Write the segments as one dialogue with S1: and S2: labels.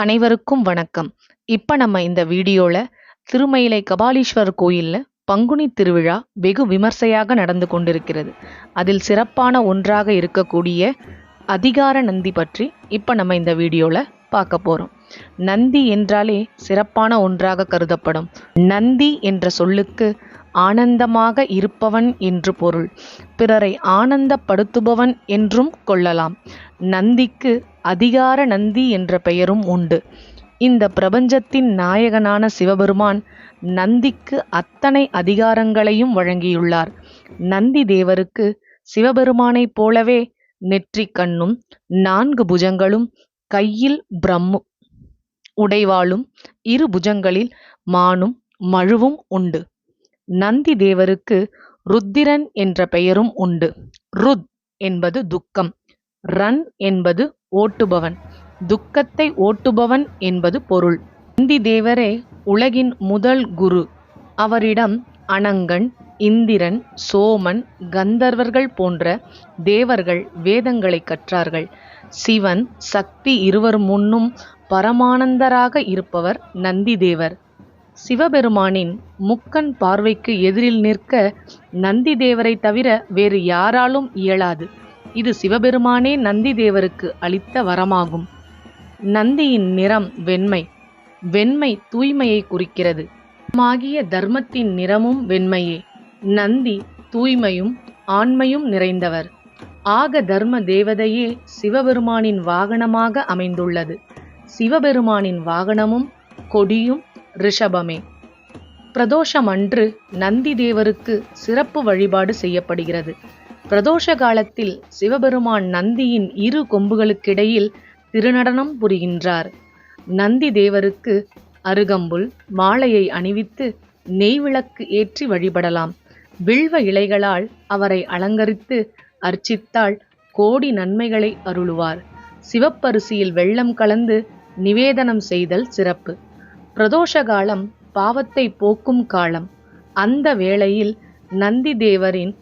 S1: அனைவருக்கும் வணக்கம். இப்போ நம்ம இந்த வீடியோவில் திருமயிலை கபாலீஸ்வரர் கோயிலில் பங்குனி திருவிழா வெகு விமர்சையாக நடந்து கொண்டிருக்கிறது. அதில் சிறப்பான ஒன்றாக இருக்கக்கூடிய அதிகார நந்தி பற்றி இப்போ நம்ம இந்த வீடியோவில் பார்க்க போகிறோம் நந்தி என்றாலே சிறப்பான ஒன்றாக கருதப்படும். நந்தி என்ற சொல்லுக்கு ஆனந்தமாக இருப்பவன் என்று பொருள். பிறரை ஆனந்தப்படுத்துபவன் என்றும் கொள்ளலாம். நந்திக்கு அதிகார நந்தி என்ற பெயரும் உண்டு. இந்த பிரபஞ்சத்தின் நாயகனான சிவபெருமான் நந்திக்கு அத்தனை அதிகாரங்களையும் வழங்கியுள்ளார். நந்தி தேவருக்கு சிவபெருமானைப் போலவே நெற்றிக் கண்ணும் நான்கு புஜங்களும் கையில் பிரம்மு உடைவாளும் இரு புஜங்களில் மானும் மழுவும் உண்டு. நந்தி தேவருக்கு ருத்திரன் என்ற பெயரும் உண்டு. ருத் என்பது துக்கம். ரன் என்பது ஓட்டுபவன். துக்கத்தை ஓட்டுபவன் என்பது பொருள். நந்தி தேவரே உலகின் முதல் குரு. அவரிடம் அனங்கன் இந்திரன் சோமன் கந்தர்வர்கள் போன்ற தேவர்கள் வேதங்களை கற்றார்கள். சிவன் சக்தி இருவர் முன்னும் பரமானந்தராக இருப்பவர் நந்தி தேவர். சிவபெருமானின் முக்கண் பார்வைக்கு எதிரில் நிற்க நந்தி தேவரை தவிர வேறு யாராலும் இயலாது. இது சிவபெருமானே நந்தி தேவருக்கு அளித்த வரமாகும். நந்தியின் நிறம் வெண்மை. வெண்மை தூய்மையை குறிக்கிறது. மாகிய தர்மத்தின் நிறமும் வெண்மையே. நந்தி தூய்மையும் ஆண்மையும் நிறைந்தவர். ஆக தர்ம தேவதையே சிவபெருமானின் வாகனமாக அமைந்துள்ளது. சிவபெருமானின் வாகனமும் கொடியும் ரிஷபமே. பிரதோஷம் அன்று நந்தி தேவருக்கு சிறப்பு வழிபாடு செய்யப்படுகிறது. பிரதோஷ காலத்தில் சிவபெருமான் நந்தியின் இரு கொம்புகளுக்கிடையில் திருநடனம் புரிகின்றார். நந்தி தேவருக்கு அருகம்புல் மாலையை அணிவித்து நெய் விளக்கு ஏற்றி வழிபடலாம். வில்வ இலைகளால் அவரை அலங்கரித்து அர்ச்சித்தால் கோடி நன்மைகளை அருளுவார். சிவப்பரிசியில் வெள்ளம் கலந்து நிவேதனம் செய்தல் சிறப்பு. பிரதோஷ காலம் பாவத்தை போக்கும் காலம். அந்த வேளையில் நந்தி தேவரின்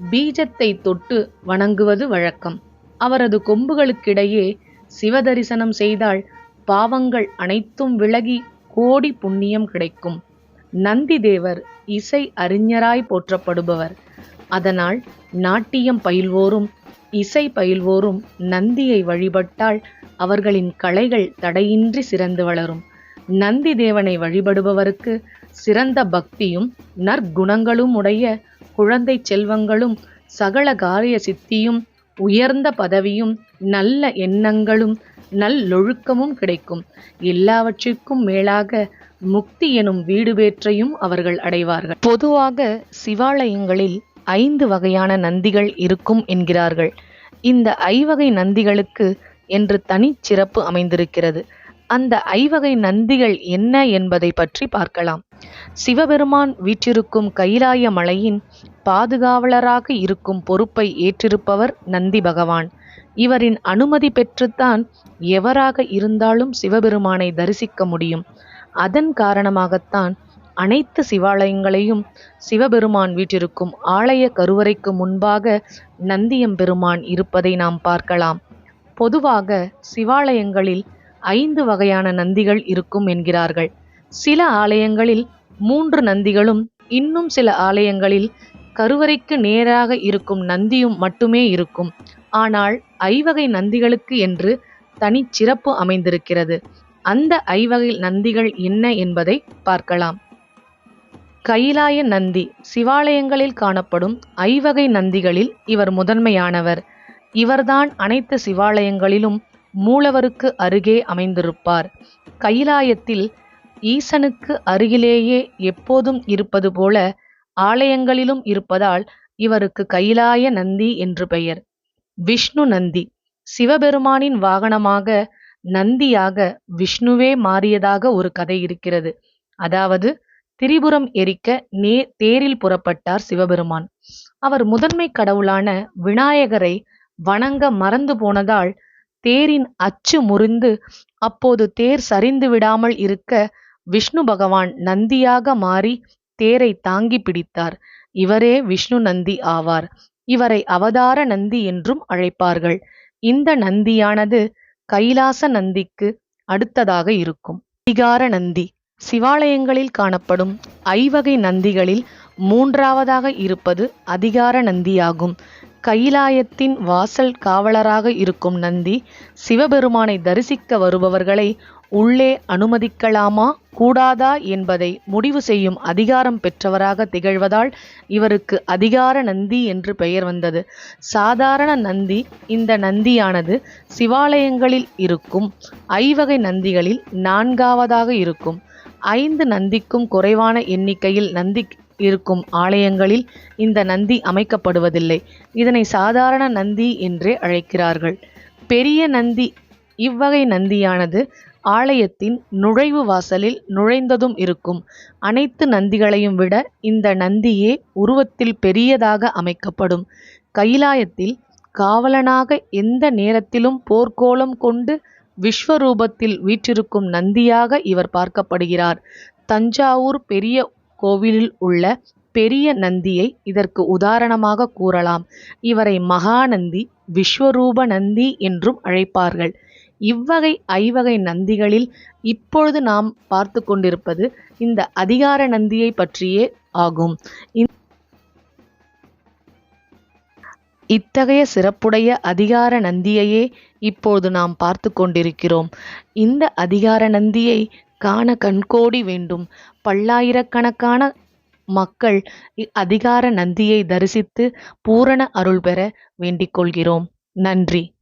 S1: பீஜத்தை தொட்டு வணங்குவது வழக்கம். அவரது கொம்புகளுக்கிடையே சிவதரிசனம் செய்தால் பாவங்கள் அனைத்தும் விலகி கோடி புண்ணியம் கிடைக்கும். நந்தி தேவர் இசை அறிஞராய் போற்றப்படுபவர். அதனால் நாட்டியம் பயில்வோரும் இசை பயில்வோரும் நந்தியை வழிபட்டால் அவர்களின் கலைகள் தடையின்றி சிறந்து வளரும். நந்தி தேவனை வழிபடுபவருக்கு சிறந்த பக்தியும் நற்குணங்களும் உடைய குழந்தை செல்வங்களும் சகல காரிய சித்தியும் உயர்ந்த பதவியும் நல்ல எண்ணங்களும் நல்லொழுக்கமும் கிடைக்கும். எல்லாவற்றிற்கும் மேலாக முக்தி எனும் வீடு பேற்றையும் அவர்கள் அடைவார்கள். பொதுவாக சிவாலயங்களில் ஐந்து வகையான நந்திகள் இருக்கும் என்கிறார்கள். இந்த ஐவகை நந்திகளுக்கு என்று தனிச்சிறப்பு அமைந்திருக்கிறது. அந்த ஐவகை நந்திகள் என்ன என்பதை பற்றி பார்க்கலாம். சிவபெருமான் வீற்றிருக்கும் கைலாய மலையின் பாதுகாவலராக இருக்கும் பொறுப்பை ஏற்றிருப்பவர் நந்தி பகவான். இவரின் அனுமதி பெற்றுத்தான் எவராக இருந்தாலும் சிவபெருமானை தரிசிக்க முடியும். அதன் காரணமாகத்தான் அனைத்து சிவாலயங்களையும் சிவபெருமான் வீற்றிருக்கும் ஆலய கருவறைக்கு முன்பாக நந்தியம்பெருமான் இருப்பதை நாம் பார்க்கலாம். பொதுவாக சிவாலயங்களில் ஐந்து வகையான நந்திகள் இருக்கும் என்கிறார்கள். சில ஆலயங்களில் மூன்று நந்திகளும் இன்னும் சில ஆலயங்களில் கருவறைக்கு நேராக இருக்கும் நந்தியும் மட்டுமே இருக்கும். ஆனால் ஐவகை நந்திகளுக்கு என்று தனிச்சிறப்பு அமைந்திருக்கிறது. அந்த ஐவகை நந்திகள் என்ன என்பதை பார்க்கலாம். கைலாய நந்தி சிவாலயங்களில் காணப்படும் ஐவகை நந்திகளில் இவர் முதன்மையானவர். இவர்தான் அனைத்து சிவாலயங்களிலும் மூலவருக்கு அருகே அமைந்திருப்பார். கைலாயத்தில் ஈசனுக்கு அருகிலேயே எப்போதும் இருப்பது போல ஆலயங்களிலும் இருப்பதால் இவருக்கு கைலாய நந்தி என்று பெயர். விஷ்ணு நந்தி. சிவபெருமானின் வாகனமாக நந்தியாக விஷ்ணுவே மாறியதாக ஒரு கதை இருக்கிறது. அதாவது திரிபுரம் எரிக்க நே தேரில் புறப்பட்டார் சிவபெருமான். அவர் முதன்மை கடவுளான விநாயகரை வணங்க மறந்து போனதால் தேரின் அச்சு முறிந்து அப்போது தேர் சரிந்து விடாமல் இருக்க விஷ்ணு பகவான் நந்தியாக மாறி தேரை தாங்கி பிடித்தார். இவரே விஷ்ணு நந்தி ஆவார். இவரை அவதார நந்தி என்றும் அழைப்பார்கள். இந்த நந்தியானது கைலாச நந்திக்கு அடுத்ததாக இருக்கும். அதிகார நந்தி. சிவாலயங்களில் காணப்படும் ஐவகை நந்திகளில் மூன்றாவதாக இருப்பது அதிகார நந்தியாகும். கைலாயத்தின் வாசல் காவலராக இருக்கும் நந்தி சிவபெருமானை தரிசிக்க வருபவர்களை உள்ளே அனுமதிக்கலாமா? கூடாதா என்பதை முடிவு செய்யும் அதிகாரம் பெற்றவராக திகழ்வதால் இவருக்கு அதிகார நந்தி என்று பெயர் வந்தது. சாதாரண நந்தி இந்த நந்தியானது சிவாலயங்களில் இருக்கும் ஐவகை நந்திகளில் நான்காவதாக இருக்கும். ஐந்து நந்திக்கும் குறைவான எண்ணிக்கையில் நந்தி இருக்கும் ஆலயங்களில் இந்த நந்தி அமைக்கப்படுவதில்லை. இதனை சாதாரண நந்தி என்றே அழைக்கிறார்கள். பெரிய நந்தி இவ்வகை நந்தியானது ஆலயத்தின் நுழைவு வாசலில் நுழைந்ததும் இருக்கும். அனைத்து நந்திகளையும் விட இந்த நந்தியே உருவத்தில் பெரியதாக அமைக்கப்படும். கைலாயத்தில் காவலனாக எந்த நேரத்திலும் போர்க்கோலம் கொண்டு விஸ்வரூபத்தில் வீற்றிருக்கும் நந்தியாக இவர் பார்க்கப்படுகிறார். தஞ்சாவூர் பெரிய கோவிலில் உள்ள பெரிய நந்தியை இதற்கு உதாரணமாக கூறலாம். இவரை மகாநந்தி விஸ்வரூப நந்தி என்றும் அழைப்பார்கள். இவ்வகை ஐவகை நந்திகளில் இப்பொழுது நாம் பார்த்து கொண்டிருப்பது இந்த அதிகார நந்தியை பற்றியே ஆகும். இத்தகைய சிறப்புடைய அதிகார நந்தியையே இப்பொழுது நாம் பார்த்து கொண்டிருக்கிறோம். இந்த அதிகார நந்தியை காண கண்கோடி வேண்டும். பல்லாயிரக்கணக்கான மக்கள் அதிகார நந்தியை தரிசித்து பூரண அருள் பெற வேண்டிக் கொள்கிறோம். நன்றி.